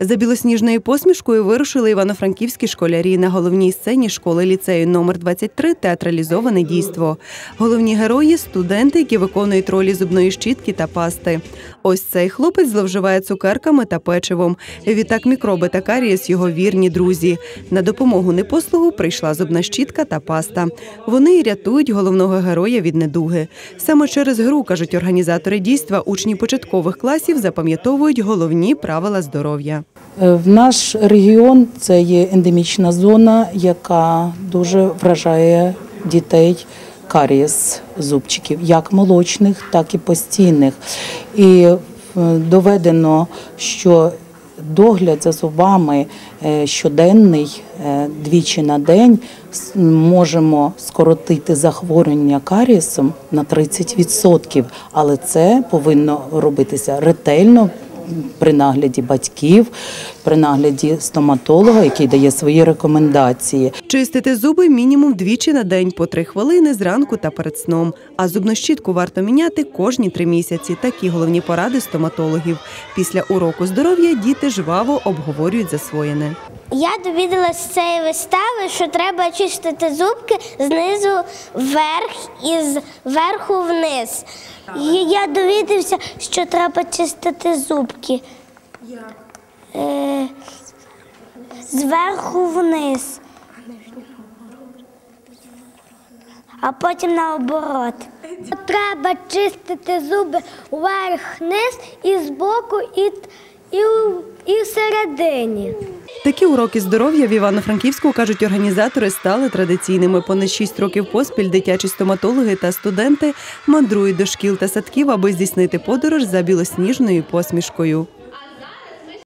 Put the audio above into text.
За білосніжною посмішкою вирушили івано-франківські школярі на головній сцені школи ліцею номер 23 театралізоване дійство. Головні герої студенти, які виконують ролі зубної щітки та пасти. Ось цей хлопець зловживає цукерками та печивом. Відтак мікроби та карієс його вірні друзі. На допомогу непослугу прийшла зубна щітка та паста. Вони рятують головного героя від недуги. Саме через гру, кажуть організатори дійства, учні початкових класів запам'ятовують головні правила здоров'я. Е, В наш регіон це є ендемічна зона, яка дуже вражає дітей карієс зубчиків, як молочних, так і постійних. І е, доведено, що догляд за зубами е, щоденний двічі на день можемо скоротити захворювання карієсом на 30%. Але це повинно робитися ретельно при нагляді батьків, при нагляді стоматолога, який дає свої рекомендації. Чистити зуби мінімум двічі на день по три хвилини зранку та перед сном. А зубну щітку варто міняти кожні три місяці. Такі головні поради стоматологів. Після уроку здоров'я діти жваво обговорюють засвоєне. Я довідалася з цієї вистави, що треба чистити зубки знизу вверх і зверху вниз. І я довідався, що треба чистити зубки. Е, зверху вниз. А потім наоборот. Треба чистити зуби вверх-вниз і збоку, і, і, і всередині. Такі уроки здоров'я в Івано-Франківську, кажуть організатори, стали традиційними. Понад шість років поспіль дитячі стоматологи та студенти мандрують до шкіл та садків, аби здійснити подорож за білосніжною посмішкою.